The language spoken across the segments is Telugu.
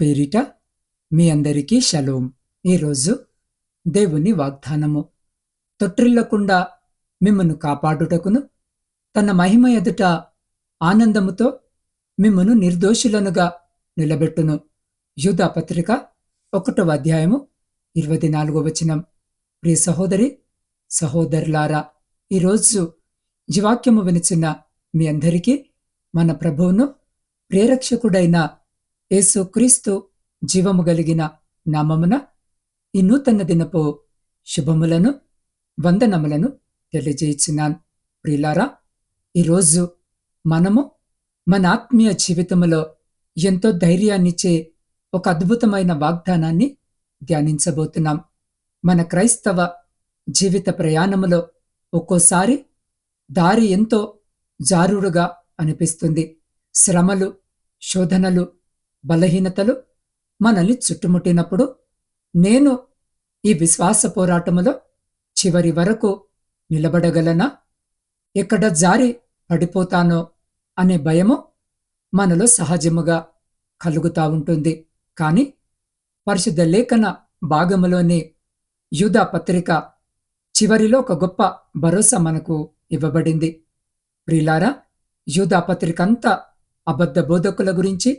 పేరిట మీ అందరికీ షలోం. ఈరోజు దేవుని వాగ్దానము. తొట్టిల్లకుండా మిమ్మను కాపాడుటకును తన మహిమ ఎదుట ఆనందముతో మిమ్మను నిర్దోషులనుగా నిలబెట్టును. యూధాపత్రిక ఒకటవ అధ్యాయము ఇరవై నాలుగో వచనం. ప్రియ సహోదరి సహోదరులారా ఈరోజు జీవాక్యము వినిచిన మీ అందరికీ మన ప్రభువును ప్రేరక్షకుడైన యేసుక్రీస్తు జీవము కలిగిన నామమున ఈ నూతన దినపు శుభములను వందనములను తెలియజేయుచున్నాను. ప్రియులారా ఈరోజు మనము మన ఆత్మీయ జీవితములో ఎంతో ధైర్యాన్నిచ్చే ఒక అద్భుతమైన వాగ్దానాన్ని ధ్యానించబోతున్నాం. మన క్రైస్తవ జీవిత ప్రయాణములో ఒక్కోసారి దారి ఎంతో జారుడుగా అనిపిస్తుంది. శ్రమలు శోధనలు బలహీనతలు మనల్ని చుట్టుముట్టినప్పుడు నేను ఈ విశ్వాస పోరాటములో చివరి వరకు నిలబడగలనా? ఎక్కడ జారి పడిపోతానో అనే భయము మనలో సహజముగా కలుగుతా ఉంటుంది. కానీ పరిశుద్ధ లేఖన భాగములోని యూదా పత్రిక చివరిలో ఒక గొప్ప భరోసా మనకు ఇవ్వబడింది. ప్రిలారా యూదా పత్రిక అంతా అబద్ధ బోధకుల గురించి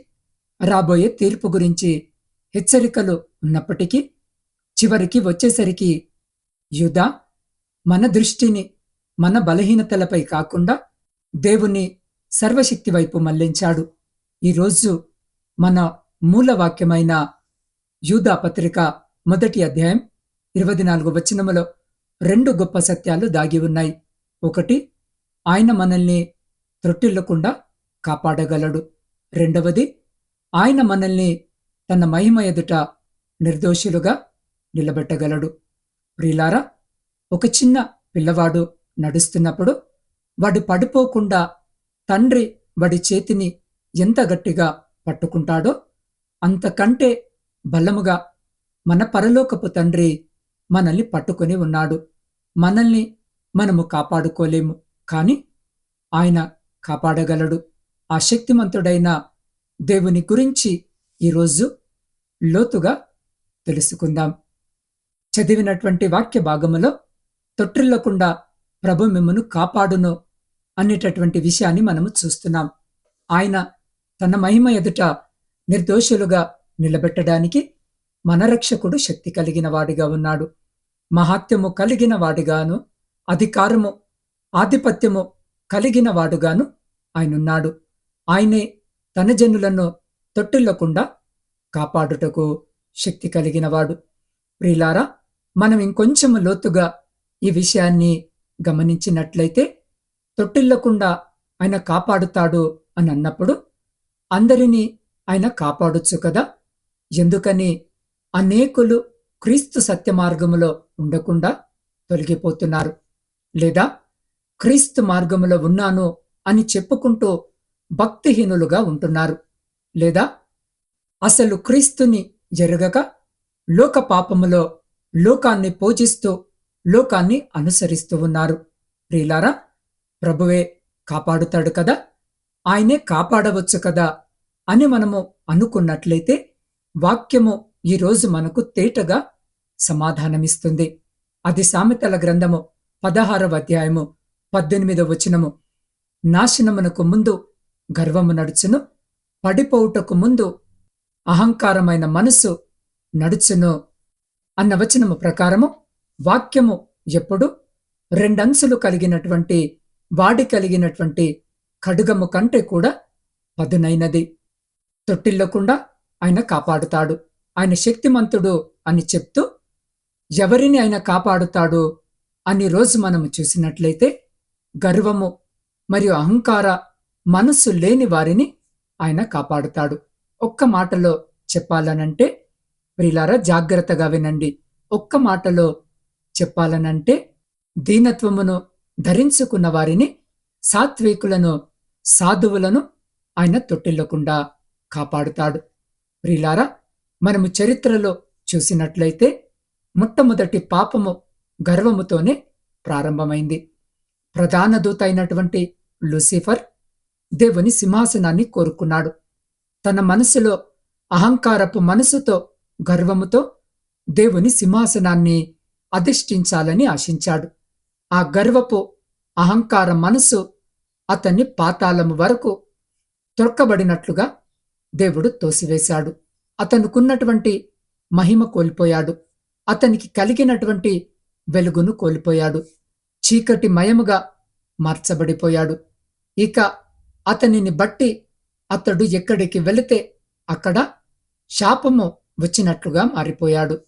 రాబోయే తీర్పు గురించి హెచ్చరికలు ఉన్నప్పటికీ చివరికి వచ్చేసరికి యుధ మన దృష్టిని మన బలహీనతలపై కాకుండా దేవుని సర్వశక్తి వైపు మళ్ళించాడు. ఈరోజు మన మూలవాక్యమైన యూదా పత్రిక మొదటి అధ్యాయం ఇరవై నాలుగు వచనములో రెండు గొప్ప సత్యాలు దాగి ఉన్నాయి. ఒకటి ఆయన మనల్ని త్రొట్టిల్లకుండా కాపాడగలడు. రెండవది ఆయన మనల్ని తన మహిమ ఎదుట నిర్దోషులుగా నిలబెట్టగలడు. ప్రియులారా ఒక చిన్న పిల్లవాడు నడుస్తున్నప్పుడు వాడు పడిపోకుండా తండ్రి వాడి చేతిని ఎంత గట్టిగా పట్టుకుంటాడో అంతకంటే బలముగా మన పరలోకపు తండ్రి మనల్ని పట్టుకొని ఉన్నాడు. మనల్ని మనము కాపాడుకోలేము కాని ఆయన కాపాడగలడు. ఆ శక్తిమంతుడైన దేవుని గురించి ఈరోజు లోతుగా తెలుసుకుందాం. చదివినటువంటి వాక్య భాగములో తొట్టిల్లకుండా ప్రభు మిమ్మను కాపాడును అనేటటువంటి విషయాన్ని మనము చూస్తున్నాం. ఆయన తన మహిమ ఎదుట నిర్దోషులుగా నిలబెట్టడానికి మన రక్షకుడు శక్తి కలిగిన వాడిగా ఉన్నాడు. మహాత్యము కలిగిన వాడిగాను అధికారము ఆధిపత్యము కలిగిన వాడుగాను ఆయనున్నాడు. ఆయనే తన జనులను తొట్టిల్లకుండా కాపాడుటకు శక్తి కలిగినవాడు. ప్రిలారా మనం ఇంకొంచెం లోతుగా ఈ విషయాన్ని గమనించినట్లయితే తొట్టిల్లకుండా ఆయన కాపాడుతాడు అని అన్నప్పుడు అందరినీ ఆయన కాపాడొచ్చు కదా? ఎందుకని అనేకులు క్రీస్తు సత్యమార్గములో ఉండకుండా తొలగిపోతున్నారు. లేదా క్రీస్తు మార్గములో ఉన్నాను అని చెప్పుకుంటూ భక్తిహీనులుగా ఉంటున్నారు. లేదా అసలు క్రీస్తుని జరగక లోక పాపములో లోకాన్ని పూజిస్తూ లోకాన్ని అనుసరిస్తూ ఉన్నారు. ప్రియులారా ప్రభువే కాపాడుతాడు కదా? ఆయనే కాపాడవచ్చు కదా? అని మనము అనుకున్నట్లయితే వాక్యము ఈరోజు మనకు తేటగా సమాధానమిస్తుంది. అది సామెతల గ్రంథము పదహారవ అధ్యాయము పద్దెనిమిదవ వచనము. నాశనమునకు ముందు గర్వము నడుచును. పడిపోవుటకు ముందు అహంకారమైన మనసు నడుచును అన్న వచనము ప్రకారము వాక్యము ఎప్పుడు రెండంచులు కలిగినటువంటి వాడి కలిగినటువంటి ఖడుగము కంటే కూడా పదునైనది. తొట్టిల్లకుండా ఆయన కాపాడుతాడు. ఆయన శక్తిమంతుడు అని చెప్తూ ఎవరిని ఆయన కాపాడుతాడు అని రోజు మనము చూసినట్లయితే గర్వము మరియు అహంకార మనస్సు లేని వారిని ఆయన కాపాడుతాడు. ఒక్క మాటలో చెప్పాలనంటే ప్రిలారా జాగ్రత్తగా వినండి. ఒక్క మాటలో చెప్పాలనంటే దీనత్వమును ధరించుకున్న వారిని సాత్వికులను సాధువులను ఆయన తొట్టిల్లకుండా కాపాడుతాడు. ప్రిలారా మనము చరిత్రలో చూసినట్లయితే మొట్టమొదటి పాపము గర్వముతోనే ప్రారంభమైంది. ప్రధాన దూత అయినటువంటి లూసిఫర్ దేవుని సింహాసనాన్ని కోరుకున్నాడు. తన మనసులో అహంకారపు మనసుతో గర్వముతో దేవుని సింహాసనాన్ని అధిష్ఠించాలని ఆశించాడు. ఆ గర్వపు అహంకార మనసు అతన్ని పాతాళము వరకు త్రొక్కబడినట్లుగా దేవుడు తోసివేశాడు. అతనుకున్నటువంటి మహిమ కోల్పోయాడు. అతనికి కలిగినటువంటి వెలుగును కోల్పోయాడు. చీకటి మయముగా మార్చబడిపోయాడు. ఇక అతనిని బట్టి అతడు ఎక్కడికి వెళితే అక్కడ శాపము వచ్చినట్లుగా మారిపోయాడు.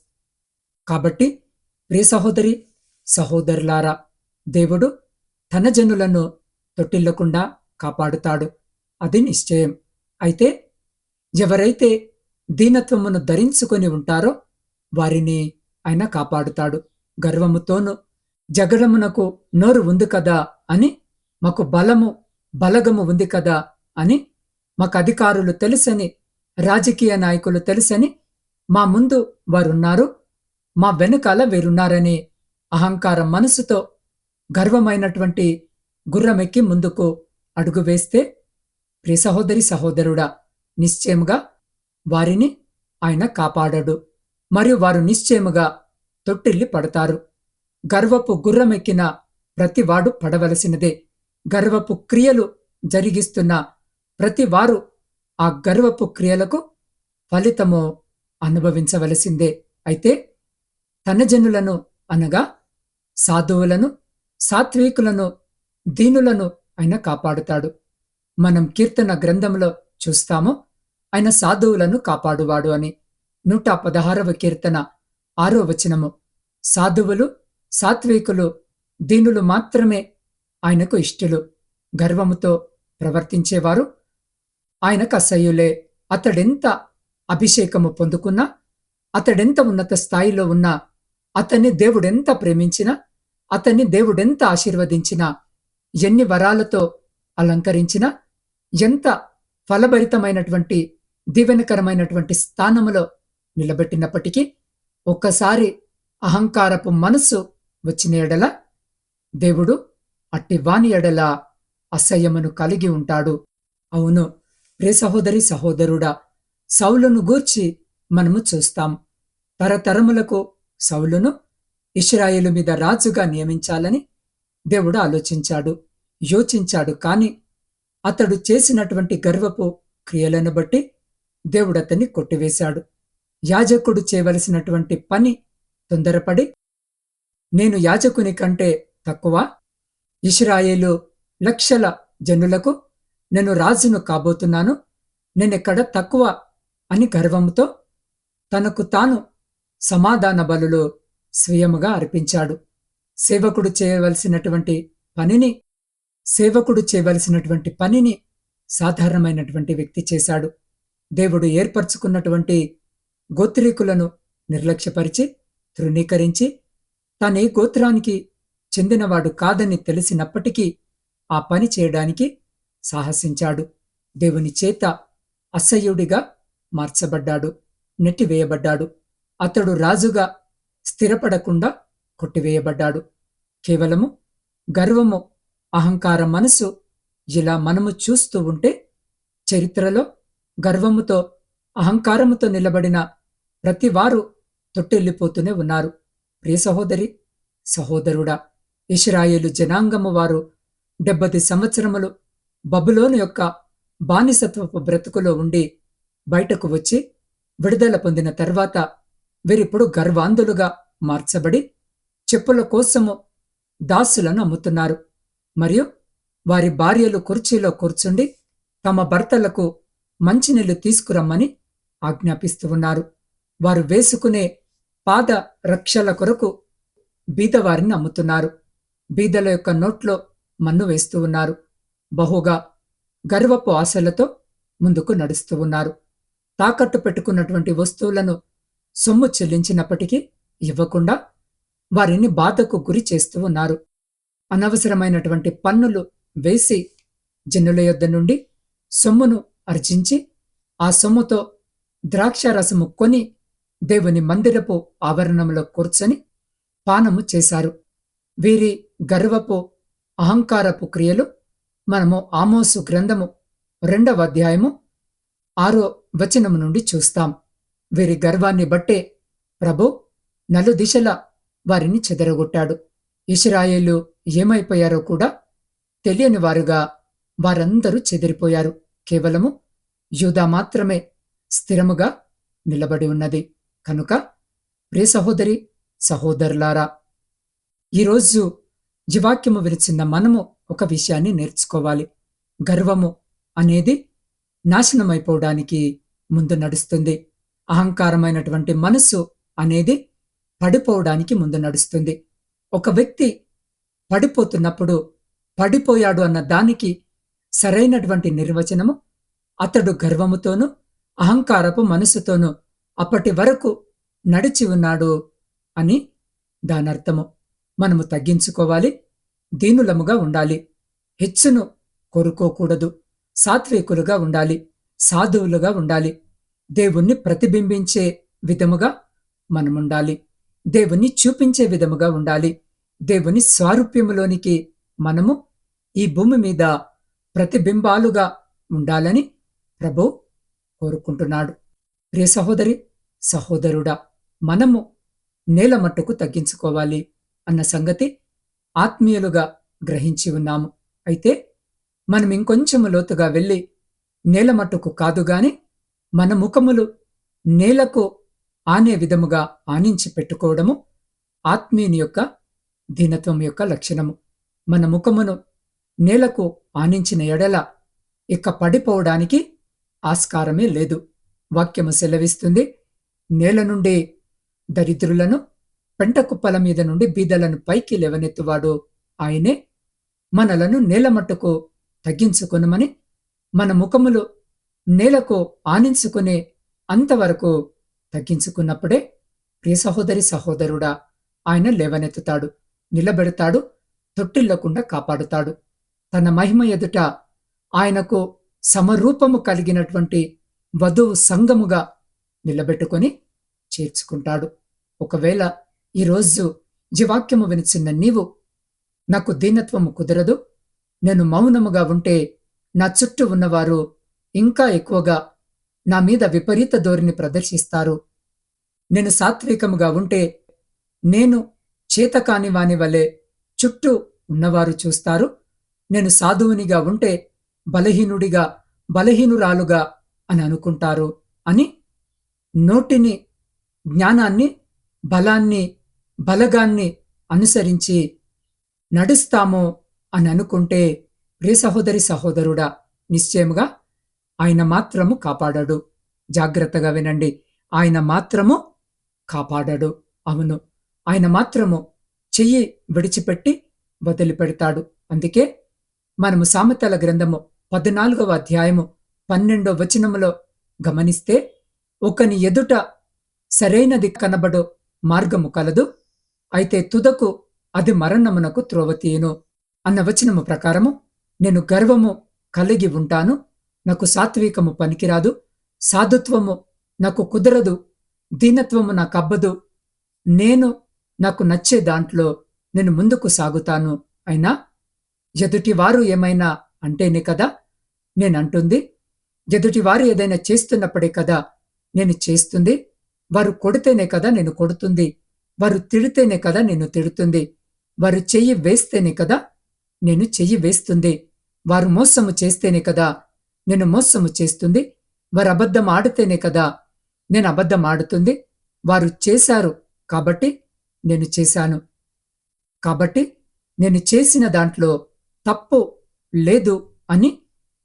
కాబట్టి ప్రియ సహోదరి సహోదరులారా దేవుడు తన జనులను తొట్టిల్లకుండా కాపాడుతాడు. అది నిశ్చయం. అయితే ఎవరైతే దీనత్వమును ధరించుకొని ఉంటారో వారిని ఆయన కాపాడుతాడు. గర్వముతోనూ జగడమునకు నోరు ఉంది కదా అని మాకు బలము బలగము ఉంది కదా అని మాకు అధికారులు తెలుసని రాజకీయ నాయకులు తెలుసని మా ముందు వారున్నారు. మా వెనుకాల వీరున్నారని అహంకారం మనసుతో గర్వమైనటువంటి గుర్రమెక్కి ముందుకు అడుగు వేస్తే ప్రియ సహోదరి సహోదరుడా నిశ్చయముగా వారిని ఆయన కాపాడడు. మరియు వారు నిశ్చయముగా తొట్టిల్లి పడతారు. గర్వపు గుర్రమెక్కిన ప్రతివాడు పడవలసినదే. గర్వపు క్రియలు జరిగిస్తున్న ప్రతివారు ఆ గర్వపు క్రియలకు ఫలితము అనుభవించవలసిందే. అయితే తన జనులను అనగా సాధువులను సాత్వికులను దీనులను ఆయన కాపాడుతాడు. మనం కీర్తన గ్రంథంలో చూస్తాము ఆయన సాధువులను కాపాడువాడు అని. నూట పదహారవ కీర్తన ఆరో వచనము సాధువులు సాత్వికులు దీనులు మాత్రమే ఆయనకు ఇష్టలు. గర్వముతో ప్రవర్తించేవారు. ఆయనకు అసహ్యులే అతడెంత అభిషేకము పొందుకున్నా అతడెంత ఉన్నత స్థాయిలో ఉన్నా అతన్ని దేవుడెంత ప్రేమించినా అతన్ని దేవుడెంత ఆశీర్వదించినా ఎన్ని వరాలతో అలంకరించినా ఎంత ఫలభరితమైనటువంటి దీవెనకరమైనటువంటి స్థానములో నిలబెట్టినప్పటికీ ఒక్కసారి అహంకారపు మనస్సు వచ్చిన ఎడల దేవుడు అట్టి వాని ఎడల అసహ్యమును కలిగి ఉంటాడు. అవును ప్రే సహోదరి సహోదరుడా సౌలును గూర్చి మనము చూస్తాం. తరతరములకు సౌలును ఇస్రాయేలు మీద రాజుగా నియమించాలని దేవుడు ఆలోచించాడు యోచించాడు. కాని అతడు చేసినటువంటి గర్వపు క్రియలను బట్టి దేవుడు అతన్ని కొట్టివేశాడు. యాజకుడు చేయవలసినటువంటి పని తొందరపడి నేను యాజకుని కంటే తక్కువ ఇస్రాయేలు లక్షల జనులకు నేను రాజును కాబోతున్నాను. నేనెక్కడ తక్కువ అని గర్వంతో తనకు తాను సమాధాన బలులు స్వయముగా అర్పించాడు. సేవకుడు చేయవలసినటువంటి పనిని సేవకుడు చేయవలసినటువంటి పనిని సాధారణమైనటువంటి వ్యక్తి చేశాడు. దేవుడు ఏర్పరచుకున్నటువంటి గోత్రీకులను నిర్లక్ష్యపరిచి తృణీకరించి తానే గోత్రానికి చెందినవాడు కాదని తెలిసినప్పటికీ ఆ పని చేయడానికి సాహసించాడు. దేవుని చేత అసహ్యుడిగా మార్చబడ్డాడు నెట్టివేయబడ్డాడు. అతడు రాజుగా స్థిరపడకుండా కొట్టివేయబడ్డాడు. కేవలము గర్వము అహంకార మనసు ఇలా మనము చూస్తూ ఉంటే చరిత్రలో గర్వముతో అహంకారముతో నిలబడిన ప్రతివారు తొట్టెళ్ళిపోతూనే ఉన్నారు. ప్రియ సహోదరి సహోదరుడా ఇస్రాయేలు జనాంగము వారు డెబ్బది సంవత్సరములు బబులోను యొక్క బానిసత్వపు బ్రతుకులో ఉండి బయటకు వచ్చి విడుదల పొందిన తర్వాత వీరిప్పుడు గర్వాంధులుగా మార్చబడి చెప్పుల కోసము దాసులను అమ్ముతున్నారు. మరియు వారి భార్యలు కుర్చీలో కూర్చుండి తమ భర్తలకు మంచినీళ్ళు తీసుకురమ్మని ఆజ్ఞాపిస్తూ ఉన్నారు. వారు వేసుకునే పాద రక్షల కొరకు బీదవారిని అమ్ముతున్నారు. బీదల యొక్క నోట్లో మన్ను వేస్తూ ఉన్నారు. బహుగా గర్వపు ఆశలతో ముందుకు నడుస్తూ ఉన్నారు. తాకట్టు పెట్టుకున్నటువంటి వస్తువులను సొమ్ము చెల్లించినప్పటికీ ఇవ్వకుండా వారిని బాధకు గురి చేస్తూ ఉన్నారు. అనవసరమైనటువంటి పన్నులు వేసి జనుల యొద్ద నుండి సొమ్మును అర్జించి ఆ సొమ్ముతో ద్రాక్షారసము కొని దేవుని మందిరపు ఆవరణంలో కూర్చొని పానము చేశారు. వీరి గర్వపు అహంకారపు క్రియలు మనము ఆమోసు గ్రంథము రెండవ అధ్యాయము ఆరో వచనము నుండి చూస్తాం. వీరి గర్వాన్ని బట్టే ప్రభు నలు దిశల వారిని చెదరగొట్టాడు. ఇస్రాయేలు ఏమైపోయారో కూడా తెలియని వారుగా వారందరూ చెదిరిపోయారు. కేవలము యూదా మాత్రమే స్థిరముగా నిలబడి ఉన్నది. కనుక ప్రియ సహోదరి సహోదరులారా ఈరోజు జీవాక్యము విరిచిన మనము ఒక విషయాన్ని నేర్చుకోవాలి. గర్వము అనేది నాశనమైపోవడానికి ముందు నడుస్తుంది. అహంకారమైనటువంటి మనసు అనేది పడిపోవడానికి ముందు నడుస్తుంది. ఒక వ్యక్తి పడిపోతున్నప్పుడు పడిపోయాడు అన్న దానికి సరైనటువంటి నిర్వచనము అతడు గర్వముతోనూ అహంకారపు మనసుతోనూ అప్పటి వరకు నడిచి ఉన్నాడు అని దానర్థము. మనము తగ్గించుకోవాలి దీనులముగా ఉండాలి. హెచ్చును కోరుకోకూడదు సాత్వికులుగా ఉండాలి సాధువులుగా ఉండాలి. దేవుణ్ణి ప్రతిబింబించే విధముగా మనముండాలి. దేవుణ్ణి చూపించే విధముగా ఉండాలి. దేవుని స్వారూప్యములోనికి మనము ఈ భూమి మీద ప్రతిబింబాలుగా ఉండాలని ప్రభు కోరుకుంటున్నాడు. ప్రియ సహోదరి సహోదరుడా మనము నేల మట్టుకు తగ్గించుకోవాలి. అన్న సంగతి ఆత్మీయులుగా గ్రహించి ఉన్నాము. అయితే మనం లోతుగా వెళ్ళి నేల మట్టుకు కాదు గాని మన ముఖములు నేలకు ఆనే విధముగా ఆనించి పెట్టుకోవడము ఆత్మీయుని యొక్క దీనత్వం యొక్క లక్షణము. మన ముఖమును నేలకు ఆనించిన ఎడల ఇక పడిపోవడానికి ఆస్కారమే లేదు. వాక్యము సెలవిస్తుంది నేల నుండి దరిద్రులను పెంటకుప్పల మీద నుండి బీదలను పైకి లేవనెత్తువాడు ఆయనే. మనలను నేలమట్టుకు తగ్గించుకొనమని మన ముఖములు నేలకు ఆనించుకునే అంతవరకు తగ్గించుకున్నప్పుడే ప్రియ సహోదరి సహోదరుడా ఆయన లేవనెత్తుతాడు నిలబెడతాడు తొట్టిల్లకుండా కాపాడుతాడు. తన మహిమ ఎదుట ఆయనకు సమరూపము కలిగినటువంటి వధువు సంగముగా నిలబెట్టుకొని చేర్చుకుంటాడు. ఒకవేళ ఈరోజు జీవాక్యము వినిచిన్న నీవు నాకు దీనత్వము కుదరదు. నేను మౌనముగా ఉంటే నా చుట్టూ ఉన్నవారు ఇంకా ఎక్కువగా నా మీద విపరీత ధోరణి ప్రదర్శిస్తారు. నేను సాత్వికముగా ఉంటే నేను చేతకాని వాని వలె చుట్టూ ఉన్నవారు చూస్తారు. నేను సాధువునిగా ఉంటే బలహీనుడిగా బలహీనురాలుగా అని అనుకుంటారు అని నోటిని జ్ఞానాన్ని బలాన్ని బలగాన్ని అనుసరించి నడుస్తామో అని అనుకుంటే ప్రియ సహోదరి సహోదరుడా నిశ్చయముగా ఆయన మాత్రము కాపాడాడు. జాగ్రత్తగా వినండి. ఆయన మాత్రము కాపాడాడు. అవును. ఆయన మాత్రము చెయ్యి విడిచిపెట్టి వదిలిపెడతాడు అందుకే మనము సామెతల గ్రంథము పద్నాలుగవ అధ్యాయము పన్నెండో వచనములో గమనిస్తే ఒకని ఎదుట సరైనది కనబడు మార్గము కలదు అయితే తుదకు అది మరణమునకు త్రోవతీయును అన్న వచనము ప్రకారము నేను గర్వము కలిగి ఉంటాను నాకు సాత్వికము పనికిరాదు సాధుత్వము నాకు కుదరదు దీనత్వము నాకు అబ్బదు నేను నాకు నచ్చే దాంట్లో నేను ముందుకు సాగుతాను అయినా? ఎదుటివారు ఏమైనా అంటేనే కదా నేనంటుంది ఎదుటివారు ఏదైనా చేస్తున్నప్పుడే కదా నేను చేస్తుంది వారు కొడితేనే కదా నేను కొడుతుంది వారు తిడితేనే కదా నేను తిడుతుంది. వారు చెయ్యి వేస్తేనే కదా నేను చెయ్యి వేస్తుంది. వారు మోసము చేస్తేనే కదా నేను మోసము చేస్తుంది. వారు అబద్ధం ఆడితేనే కదా నేను అబద్ధం ఆడుతుంది. వారు చేశారు కాబట్టి నేను చేశాను. కాబట్టి నేను చేసిన దాంట్లో తప్పు లేదు అని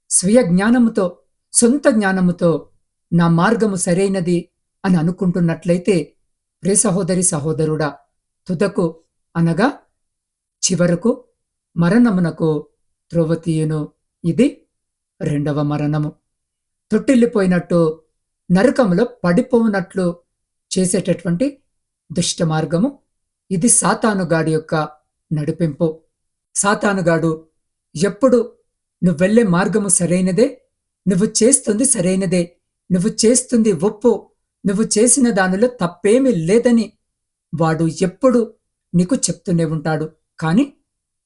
స్వీయ జ్ఞానముతో సొంత జ్ఞానముతో నా మార్గము సరైనది అని అనుకుంటున్నట్లయితే ప్రే సహోదరి సహోదరుడా తుదకు అనగా చివరకు మరణమునకు త్రోవతీయును. ఇది రెండవ మరణము. తొట్టిల్లిపోయినట్టు నరకములో పడిపోవునట్లు చేసేటటువంటి దుష్ట మార్గము. ఇది సాతానుగాడి యొక్క నడిపింపు. సాతానుగాడు ఎప్పుడు నువ్వు వెళ్ళే మార్గము సరైనదే నువ్వు చేస్తుంది సరైనదే నువ్వు చేస్తుంది ఒప్పు నువ్వు చేసిన దానిలో తప్పేమీ లేదని వాడు ఎప్పుడు నీకు చెప్తూనే ఉంటాడు. కాని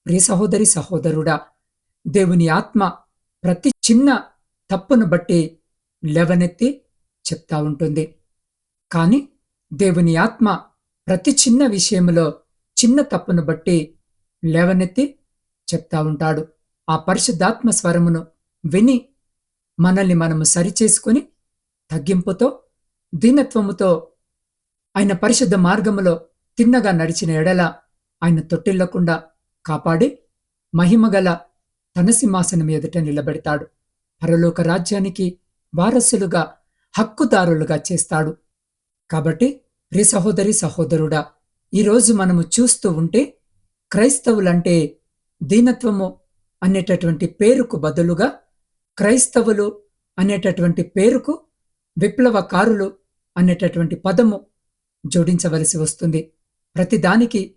ప్రియ సహోదరి సహోదరుడా దేవుని ఆత్మ ప్రతి చిన్న తప్పును బట్టి లేవనెత్తి చెప్తా ఉంటుంది. కాని దేవుని ఆత్మ ప్రతి చిన్న విషయంలో చిన్న తప్పును బట్టి లేవనెత్తి చెప్తా ఉంటాడు. ఆ పరిశుద్ధాత్మ స్వరమును విని మనల్ని మనము సరిచేసుకుని తగ్గింపుతో దీనత్వముతో ఆయన పరిశుద్ధ మార్గములో తిన్నగా నడిచిన ఎడల ఆయన తొట్టిల్లకుండా కాపాడి మహిమగల తన సింహాసనం ఎదుట నిలబెడతాడు. పరలోక రాజ్యానికి వారసులుగా హక్కుదారులుగా చేస్తాడు. కాబట్టి ప్రియ సహోదరి సహోదరుడా ఈరోజు మనము చూస్తూ ఉంటే క్రైస్తవులంటే దీనత్వము అనేటటువంటి పేరుకు బదులుగా క్రైస్తవులు అనేటటువంటి పేరుకు విప్లవకారులు అనేటటువంటి పదము జోడించవలసి వస్తుంది. ప్రతిదానికి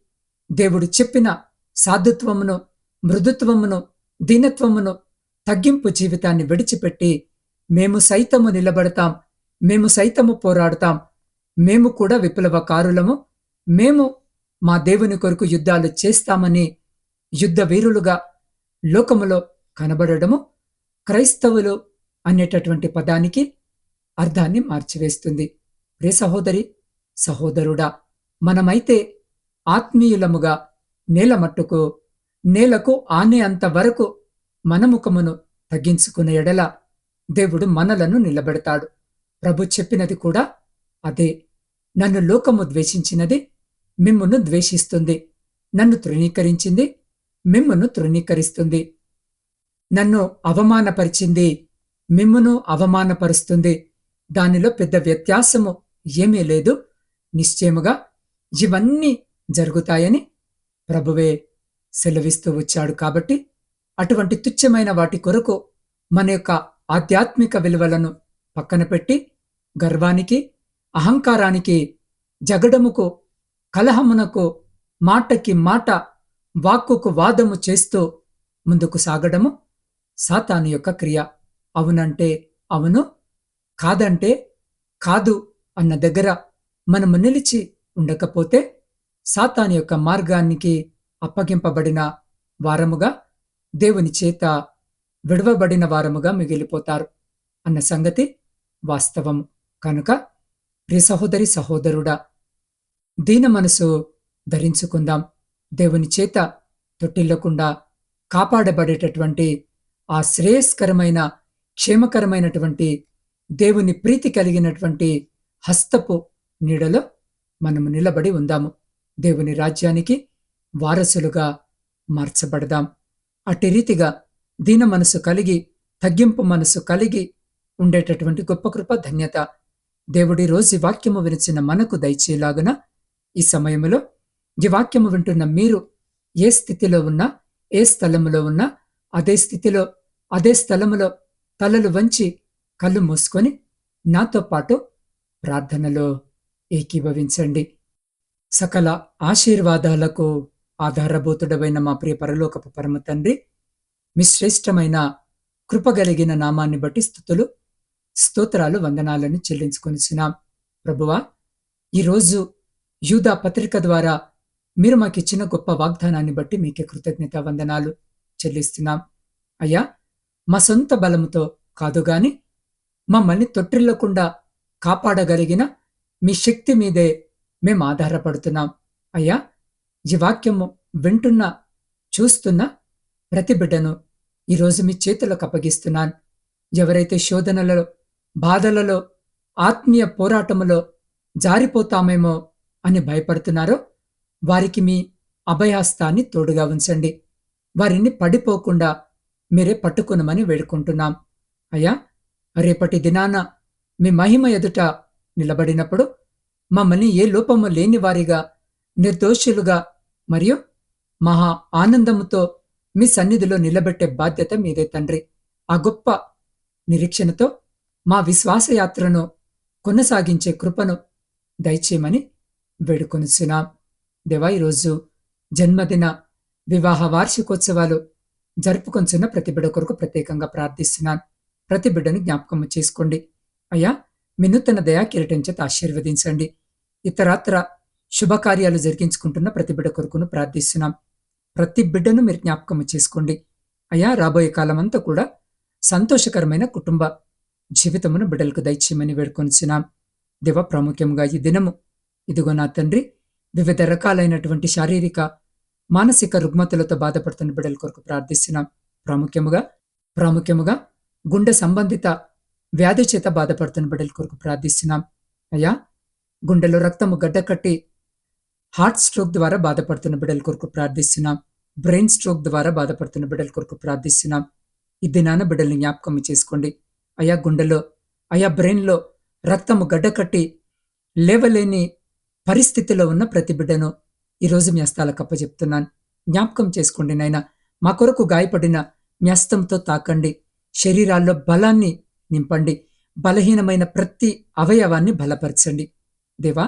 దేవుడు చెప్పిన సాధుత్వమును మృదుత్వమును దీనత్వమును తగ్గింపు జీవితాన్ని విడిచిపెట్టి మేము సైతము నిలబడతాం మేము సైతము పోరాడతాం మేము కూడా విప్లవకారులము మేము మా దేవుని కొరకు యుద్ధాలు చేస్తామని యుద్ధ వీరులుగా లోకములో కనబడడము క్రైస్తవులు అనేటటువంటి పదానికి అర్థాన్ని మార్చివేస్తుంది. రే సహోదరి సహోదరుడా మనమైతే ఆత్మీయులముగా నేల మట్టుకు నేలకు ఆనే అంతవరకు మనముఖమును తగ్గించుకునే ఎడల దేవుడు మనలను నిలబెడతాడు. ప్రభు చెప్పినది కూడా అదే. నన్ను లోకము ద్వేషించినది మిమ్మును ద్వేషిస్తుంది. నన్ను తృణీకరించింది మిమ్మును తృణీకరిస్తుంది. నన్ను అవమానపరిచింది మిమ్మును అవమానపరుస్తుంది. దానిలో పెద్ద వ్యత్యాసము ఏమీ లేదు. నిశ్చయముగా ఇవన్నీ జరుగుతాయని ప్రభువే సెలవిస్తూ వచ్చాడు కాబట్టి అటువంటి తుచ్చమైన వాటి కొరకు మన యొక్క ఆధ్యాత్మిక విలువలను పక్కన పెట్టి గర్వానికి అహంకారానికి జగడముకు కలహమునకు మాటకి మాట వాక్కుకు వాదము చేస్తూ ముందుకు సాగడము సాతాను యొక్క క్రియ. అవునంటే అవును కాదంటే కాదు. అన్న దగ్గర మనము నిలిచి ఉండకపోతే సాతాను యొక్క మార్గానికి అప్పగింపబడిన వారముగా దేవుని చేత విడవబడిన వారముగా మిగిలిపోతారు అన్న సంగతి వాస్తవం కనుక ప్రియ సహోదరి సహోదరుడా దీన మనసు ధరించుకుందాం. దేవుని చేత తొట్టిల్లకుండా కాపాడబడేటటువంటి ఆ శ్రేయస్కరమైన క్షేమకరమైనటువంటి దేవుని ప్రీతి కలిగినటువంటి హస్తపు నీడలో మనము నిలబడి ఉందాము. దేవుని రాజ్యానికి వారసులుగా మార్చబడదాం. అట్టి రీతిగా దీన మనసు కలిగి తగ్గింపు మనసు కలిగి ఉండేటటువంటి గొప్ప కృప ధన్యత దేవుడి రోజు వాక్యము వినిచిన మనకు దయచేలాగున ఈ సమయంలో ఈ వాక్యము వింటున్న మీరు ఏ స్థితిలో ఉన్నా ఏ స్థలములో ఉన్నా అదే స్థితిలో అదే స్థలములో తలలు వంచి కళ్ళు మూసుకొని నాతో పాటు ప్రార్థనలో ఏకీభవించండి. సకల ఆశీర్వాదాలకు ఆధారభూతుడమైన మా ప్రియ పరలోకపు పరమ తండ్రి మీ శ్రేష్టమైన కృపగలిగిన నామాన్ని బట్టి స్థుతులు స్తోత్రాలు వందనాలను చెల్లించుకొనిచున్నాం. ప్రభువా ఈరోజు యూదా పత్రిక ద్వారా మీరు మాకిచ్చిన గొప్ప వాగ్దానాన్ని బట్టి మీకే కృతజ్ఞత వందనాలు చెల్లిస్తున్నాం. అయ్యా మా సొంత బలముతో కాదు గాని మమ్మల్ని తొట్టిల్లకుండా కాపాడగలిగిన మీ శక్తి మీదే మేము ఆధారపడుతున్నాం. అయ్యా ఈ వాక్యము వింటున్న చూస్తున్న ప్రతి బిడ్డను ఈరోజు మీ చేతులకు అప్పగిస్తున్నాను. ఎవరైతే శోధనలలో బాధలలో ఆత్మీయ పోరాటములో జారిపోతామేమో అని భయపడుతున్నారో వారికి మీ అభయాస్తాన్ని తోడుగా ఉంచండి. వారిని పడిపోకుండా మీరే పట్టుకునమని వేడుకుంటున్నాం. అయ్యా రేపటి దినాన మీ మహిమ ఎదుట నిలబడినప్పుడు మమ్మల్ని ఏ లోపము లేని వారిగా నిర్దోషులుగా మరియు మహా ఆనందముతో మీ సన్నిధిలో నిలబెట్టే బాధ్యత మీదే తండ్రి. ఆ గొప్ప నిరీక్షణతో మా విశ్వాసయాత్రను కొనసాగించే కృపను దయచేయమని వేడుకొనిచున్నాం. దేవా ఈరోజు జన్మదిన వివాహ వార్షికోత్సవాలు జరుపుకొంచున్న ప్రతి బిడ్డ కొరకు ప్రత్యేకంగా ప్రార్థిస్తున్నాను. ప్రతి బిడ్డను జ్ఞాపకము చేసుకోండి. అయ్యా మీ నూతన దయా కిరీటం చేత ఆశీర్వదించండి. ఇతరత్ర శుభకార్యాలు జరిగించుకుంటున్న ప్రతి బిడ్డ కొరకును ప్రార్థిస్తున్నాం. ప్రతి బిడ్డను మీరు జ్ఞాపకం చేసుకోండి. అయ్యా రాబోయే కాలం అంతా కూడా సంతోషకరమైన కుటుంబ జీవితమును బిడ్డలకు దయచేయమని వేడుకొనిచున్నాం. దేవ ప్రాముఖ్యంగా ఈ దినము. ఇదిగో నా తండ్రి వివిధ రకాలైనటువంటి శారీరక మానసిక రుగ్మతలతో బాధపడుతున్న బిడ్డల కొరకు ప్రార్థిస్తున్నాం. ప్రాముఖ్యముగా ప్రాముఖ్యముగా గుండె సంబంధిత వ్యాధి చేత బాధపడుతున్న బిడ్డల కొరకు ప్రార్థిస్తున్నాం. అయ్యా గుండెలో రక్తము గడ్డకట్టి హార్ట్ స్ట్రోక్ ద్వారా బాధపడుతున్న బిడ్డల కొరకు ప్రార్థిస్తున్నాం. బ్రెయిన్ స్ట్రోక్ ద్వారా బాధపడుతున్న బిడ్డల కొరకు ప్రార్థిస్తున్నాం. ఈ దినాన బిడ్డల్ని జ్ఞాపకం చేసుకోండి. అయా గుండెలో అయా బ్రెయిన్లో రక్తము గడ్డకట్టి లేవలేని పరిస్థితిలో ఉన్న ప్రతి బిడ్డను ఈరోజు మీ హస్తాలకు అప్పచెప్తున్నాను. జ్ఞాపకం చేసుకోండి నాయన. మా కొరకు గాయపడిన మీ తాకండి. శరీరాల్లో బలాన్ని నింపండి. బలహీనమైన ప్రతి అవయవాన్ని బలపరచండి. దేవా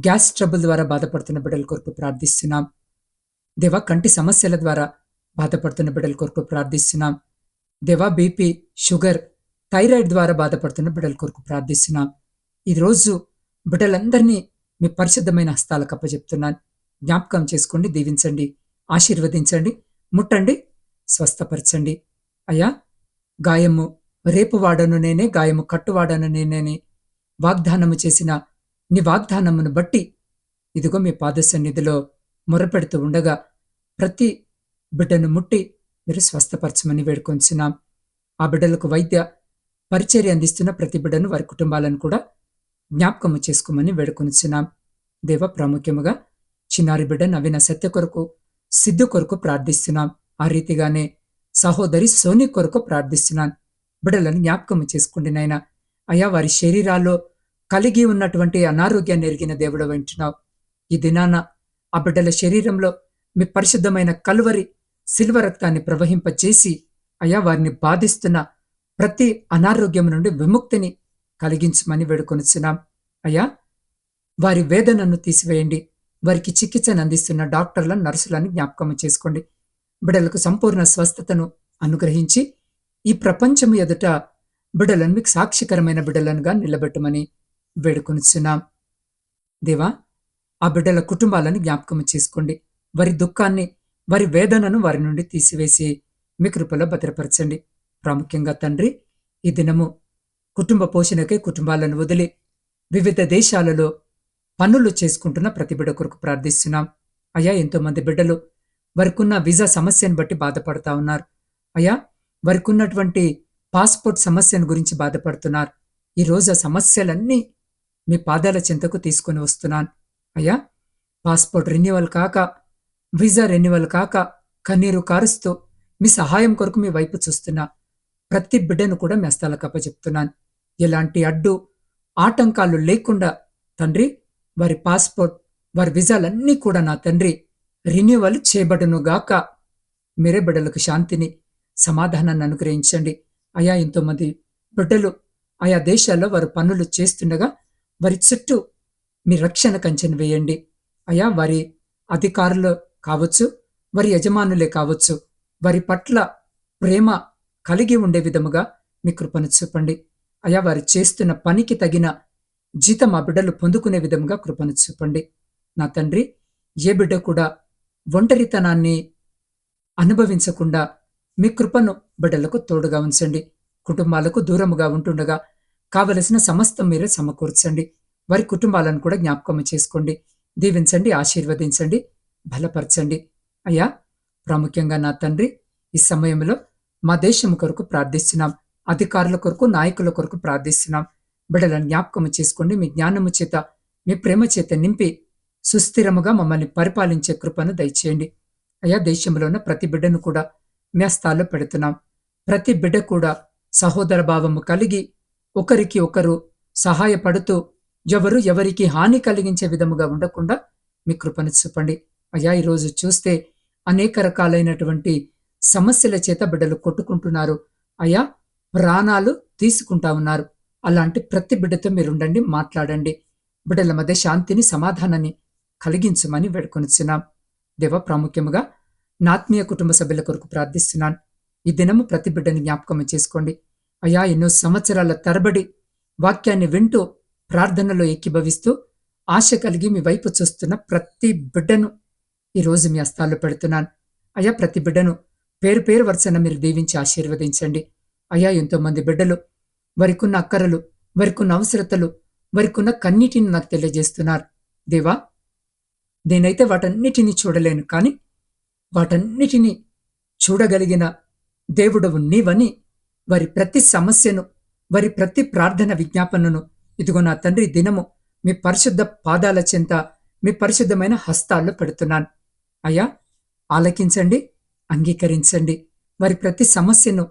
గ్యాస్ ట్రబుల్ ద్వారా బాధపడుతున్న బిడ్డల కొరకు ప్రార్థిస్తున్నాం. దేవా కంటి సమస్యల ద్వారా బాధపడుతున్న బిడ్డల కొరకు ప్రార్థిస్తున్నాం. దేవా బీపీ షుగర్ థైరాయిడ్ ద్వారా బాధపడుతున్న బిడ్డల కొరకు ప్రార్థిస్తున్నాం. ఈరోజు బిడ్డలందరినీ మీ పరిశుద్ధమైన హస్తాలకు అప్పచెప్తున్నాను. జ్ఞాపకం చేసుకోండి దీవించండి ఆశీర్వదించండి ముట్టండి స్వస్థపరచండి. అయ్యా గాయము రేపు వాడను నేనే గాయము కట్టువాడను నేనేని వాగ్దానము చేసిన నీ వాగ్దానమును బట్టి ఇదిగో మీ పాదసన్నిధిలో మొరపెడుతూ ఉండగా ప్రతి బిడ్డను ముట్టి మీరు స్వస్థపరచమని వేడుకొంచున్నాం. ఆ బిడ్డలకు వైద్య పరిచర్య అందిస్తున్న ప్రతి బిడ్డను వారి కుటుంబాలను కూడా జ్ఞాపకము చేసుకోమని వేడుకొనిచున్నాం దేవ ప్రాముఖ్యముగా చిన్నారి బిడ్డ నవీన సత్య కొరకు సిద్ధు కొరకు ప్రార్థిస్తున్నాం. ఆ రీతిగానే సహోదరి సోని కొరకు ప్రార్థిస్తున్నాను బిడ్డలను జ్ఞాపకం చేసుకోండి నాయన. అయా వారి శరీరాల్లో కలిగి ఉన్నటువంటి అనారోగ్యాన్ని ఎరిగిన దేవుడు వింటున్నావు ఈ దినాన ఆ బిడ్డల శరీరంలో మీ పరిశుద్ధమైన కలువరి సిల్వ రక్తాన్ని ప్రవహింపచేసి అయా వారిని బాధిస్తున్న ప్రతి అనారోగ్యం నుండి విముక్తిని కలిగించమని వేడుకొనిచున్నాం. అయ్యా వారి వేదనను తీసివేయండి. వారికి చికిత్సను అందిస్తున్న డాక్టర్లను నర్సులను జ్ఞాపకం చేసుకోండి. బిడ్డలకు సంపూర్ణ స్వస్థతను అనుగ్రహించి ఈ ప్రపంచం ఎదుట బిడలను మీకు సాక్షికరమైన బిడ్డలనుగా నిలబెట్టమని వేడుకొనిచున్నాం. దేవా ఆ బిడ్డల కుటుంబాలను జ్ఞాపకం చేసుకోండి. వారి దుఃఖాన్ని వారి వేదనను వారి నుండి తీసివేసి మీ కృపలో భద్రపరచండి. ప్రాముఖ్యంగా తండ్రి ఈ దినము కుటుంబ పోషణకై కుటుంబాలను వదిలి వివిధ దేశాలలో పనులు చేసుకుంటున్న ప్రతి బిడ్డ కొరకు ప్రార్థిస్తున్నాం. అయ్యా ఎంతోమంది బిడ్డలు వారికున్న వీసా సమస్యను బట్టి బాధపడతా ఉన్నారు. అయ్యా వారికున్నటువంటి పాస్పోర్ట్ సమస్యను గురించి బాధపడుతున్నారు. ఈరోజు ఆ సమస్యలన్నీ మీ పాదాల చింతకు తీసుకొని వస్తున్నాను. అయ్యా పాస్పోర్ట్ రెన్యువల్ కాక వీసా రెన్యువల్ కాక కన్నీరు కారుస్తూ మీ సహాయం కొరకు మీ వైపు చూస్తున్నా. ప్రతి బిడ్డను కూడా మీ హస్తాలకు చెప్తున్నాను ఎలాంటి అడ్డు ఆటంకాలు లేకుండా తండ్రి వారి పాస్పోర్ట్ వారి వీసాలన్నీ కూడా నా తండ్రి రెన్యువల్ చేయబడునుగాక. మీరే బిడ్డలకు శాంతిని సమాధానాన్ని అనుగ్రహించండి. అయా ఎంతోమంది బిడ్డలు ఆయా దేశాల్లో వారు పనులు చేస్తుండగా వారి చుట్టూ మీ రక్షణ కంచెను వేయండి. అయా వారి అధికారులు కావచ్చు వారి యజమానులే కావచ్చు వారి పట్ల ప్రేమ కలిగి ఉండే విధముగా మీ కృపను చూపండి. అయా వారు చేస్తున్న పనికి తగిన జీతం ఆ బిడ్డలు పొందుకునే విధముగా కృపను చూపండి. నా తండ్రి ఏ బిడ్డ కూడా ఒంటరితనాన్ని అనుభవించకుండా మీ కృపను బిడ్డలకు తోడుగా ఉంచండి. కుటుంబాలకు దూరముగా ఉంటుండగా కావలసిన సమస్తం మీరే సమకూర్చండి. వారి కుటుంబాలను కూడా జ్ఞాపకం చేసుకోండి. దీవించండి ఆశీర్వదించండి బలపరచండి. అయ్యా ప్రాముఖ్యంగా నా తండ్రి ఈ సమయంలో మా దేశం కొరకు ప్రార్థిస్తున్నాం. అధికారుల కొరకు నాయకుల కొరకు ప్రార్థిస్తున్నాం. బిడ్డలను జ్ఞాపకం చేసుకోండి. మీ జ్ఞానము చేత మీ ప్రేమ చేత నింపి సుస్థిరముగా మమ్మల్ని పరిపాలించే కృపను దయచేయండి. అయా దేశంలో ఉన్న ప్రతి బిడ్డను కూడా మీ పెడుతున్నాం. ప్రతి బిడ్డ కూడా సహోదర భావము కలిగి ఒకరికి ఒకరు సహాయపడుతూ ఎవరు ఎవరికి హాని కలిగించే విధముగా ఉండకుండా మీ కృపను చూపండి. అయ్యా ఈరోజు చూస్తే అనేక రకాలైనటువంటి సమస్యల చేత బిడ్డలు కొట్టుకుంటున్నారు. అయ్యా ప్రాణాలు తీసుకుంటా ఉన్నారు. అలాంటి ప్రతి బిడ్డతో మీరుండండి మాట్లాడండి. బిడ్డల మధ్య శాంతిని సమాధానాన్ని కలిగించమని వేడుకొనిచ్చున్నాం దేవ ప్రాముఖ్యముగా నాత్మీయ కుటుంబ సభ్యుల కొరకు ప్రార్థిస్తున్నాను. ఈ దినము ప్రతి బిడ్డని జ్ఞాపకం చేసుకోండి. అయా ఎన్నో సంవత్సరాల తరబడి వాక్యాన్ని వింటూ ప్రార్థనలో ఎక్కిభవిస్తూ ఆశ కలిగి మీ వైపు చూస్తున్న ప్రతి బిడ్డను ఈరోజు మీ అస్తాల్లో పెడుతున్నాను. అయా ప్రతి బిడ్డను పేరు పేరు వరుసన మీరు దీవించి ఆశీర్వదించండి. అయా ఎంతోమంది బిడ్డలు వరికున్న అక్కరలు వరికున్న అవసరతలు వరికున్న కన్నిటిని నాకు తెలియజేస్తున్నారు. దేవా నేనైతే వాటన్నిటినీ చూడలేను కానీ వాటన్నిటినీ చూడగలిగిన దేవుడవు నీవని వారి ప్రతి సమస్యను వారి ప్రతి ప్రార్థన విజ్ఞాపనను ఇదిగో నా తండ్రి దినము మీ పరిశుద్ధ పాదాల చెంత మీ పరిశుద్ధమైన హస్తాల్లో పెడుతున్నాను. అయ్యా ఆలకించండి అంగీకరించండి. వారి ప్రతి సమస్యను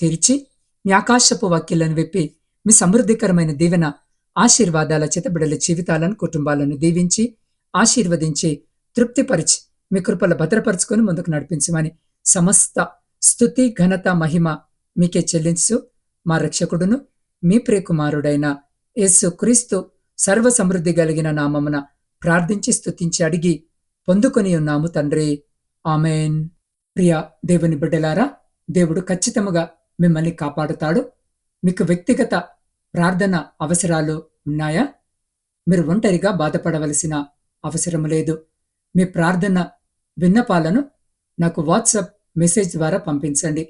తీర్చి మీ ఆకాశపు వాక్యాలను విప్పి మీ సమృద్ధికరమైన దీవెన ఆశీర్వాదాల చేత బిడల జీవితాలను కుటుంబాలను దీవించి ఆశీర్వదించి తృప్తిపరిచి మీ కృపల భద్రపరుచుకొని ముందుకు నడిపించమని సమస్త స్థుతి ఘనత మహిమ మీకే చెల్లించు. మా రక్షకుడును మీ ప్రియకుమారుడైన యేసు క్రీస్తు సర్వ సమృద్ధి కలిగిన నామమున ప్రార్థించి స్తుతించి అడిగి పొందుకొని ఉన్నాము తండ్రి. ఆమెన్. ప్రియ దేవుని బిడ్డలారా దేవుడు ఖచ్చితముగా మిమ్మల్ని కాపాడుతాడు. మీకు వ్యక్తిగత ప్రార్థన అవసరాలు ఉన్నాయా? మీరు ఒంటరిగా బాధపడవలసిన అవసరం లేదు. మీ ప్రార్థన విన్నపాలను నాకు వాట్సాప్ మెసేజ్ ద్వారా పంపించండి.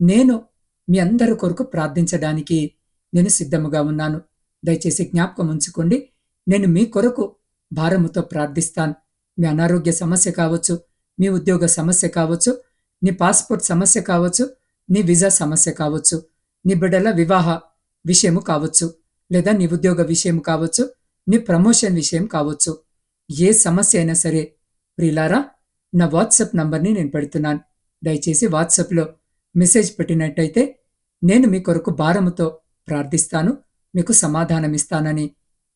నేను మీ అందరి కొరకు ప్రార్థించడానికి నేను సిద్ధముగా ఉన్నాను. దయచేసి జ్ఞాపకం ఉంచుకోండి. నేను మీ కొరకు భారముతో ప్రార్థిస్తాను. మీ అనారోగ్య సమస్య కావచ్చు మీ ఉద్యోగ సమస్య కావచ్చు నీ పాస్పోర్ట్ సమస్య కావచ్చు నీ వీసా సమస్య కావచ్చు నీ బిడ్డల వివాహ విషయము కావచ్చు లేదా నీ ఉద్యోగ విషయం కావచ్చు నీ ప్రమోషన్ విషయం కావచ్చు. ఏ సమస్య అయినా సరే ప్రిలారా నా వాట్సాప్ నంబర్ని నేను పెడుతున్నాను. దయచేసి వాట్సాప్లో మెసేజ్ పెట్టినట్టయితే నేను మీ కొరకు భారముతో ప్రార్థిస్తాను మీకు సమాధానం ఇస్తానని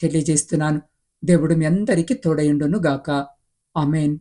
తెలియజేస్తున్నాను. దేవుడు మీ అందరికీ తోడయుండును గాక ఆమెన్.